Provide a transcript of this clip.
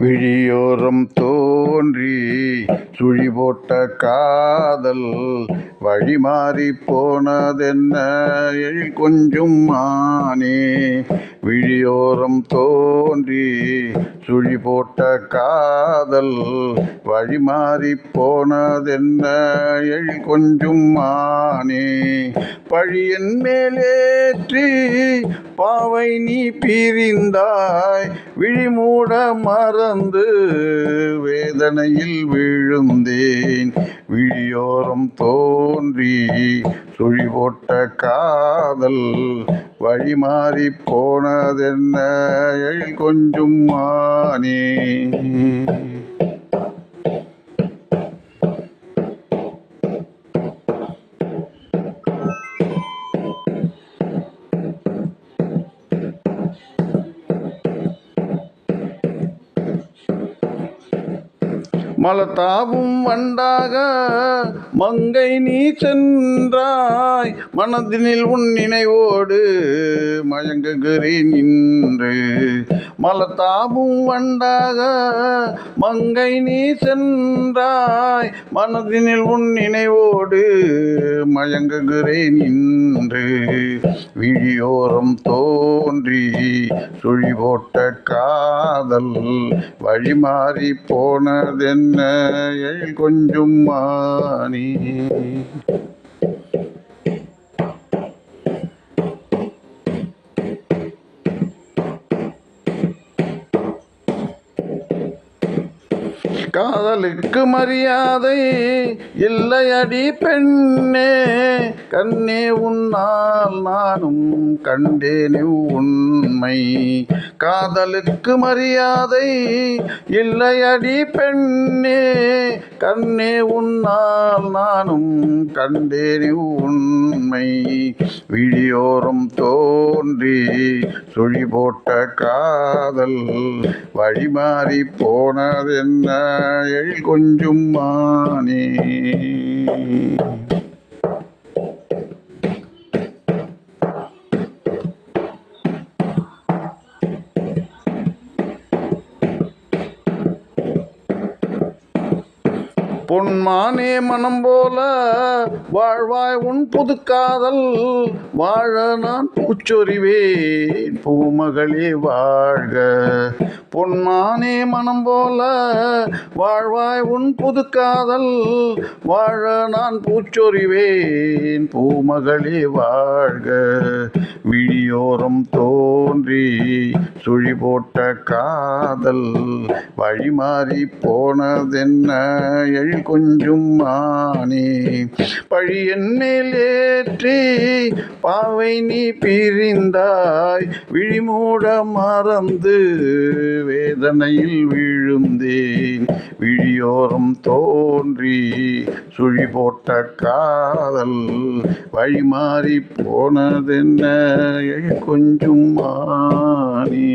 விழியோரம் தோன்றி சுழி போட்ட காதல் வழி மாறி போனதென்ன? எழில் கொஞ்சம் மானே விழியோரம் தோன்றி சுழி போட்ட காதல் வழி மாறி போனதென்ன? எழி கொஞ்சும் மானே பழியன் மேலேற்றி பாவை நீ பிரிந்தாய். விழிமூட மறந்து வேதனையில் விழுந்தேன். விழியோரம் தோன்றி சுழி போட்ட காதல் வழி மாறி போனதென்ன? எழில் கொஞ்சம் மானே. மலத்தாவும் வண்டாக மங்கை நீ சென்றாய். மனதினில் உன் நினைவோடு மயங்குகிறேன் நின்று மலத்தாபும் வண்டாக மங்கை நீ சென்றாய். மனதினில் உன் நினைவோடு மயங்குகிறேன் நின்று விழியோரம் தோன்றி சுழி போட்ட காதல் வழி மாறி போனதென்ன? எழில் கொஞ்சம் மானி. காதலுக்கு மரியாதை இல்லையடி பெண்ணே. கண்ணே உன்னால் நானும் கண்டேனே உண்மை. காதலுக்கு மரியாதை இல்லையடி பெண்ணே. கண்ணே உன்னால் நானும் கண்டேன் உண்மை. விழியோரம் தோன்றி சுழி போட்ட காதல் வழி மாறி போனதென்ன? எழில் கொஞ்சும் மானே. பொன்மானே மனம் போல வாழ்வாய் உன் புதுக்காதல் வாழ நான் பூச்சொறிவேன். பூமகளே வாழ்க. பொன்மானே மனம் போல வாழ்வாய் உன் புதுக்காதல் வாழ நான் பூச்சொறிவேன். பூமகளே வாழ்க. விழியோரம் தோன்றி சுழி போட்ட காதல் வழி மாறி போனதென்ன? எழில் கொஞ்சும் மானே பழி என்னில் ஏற்றி பாவை நீ பிரிந்தாய். விழிமூட மறந்து வேதனையில் விழுந்தேன். விழி விழியோரம் தோன்றி சுழி போட்ட காதல் வழி மாறி போனதென்ன? எழில் கொஞ்சம் மானே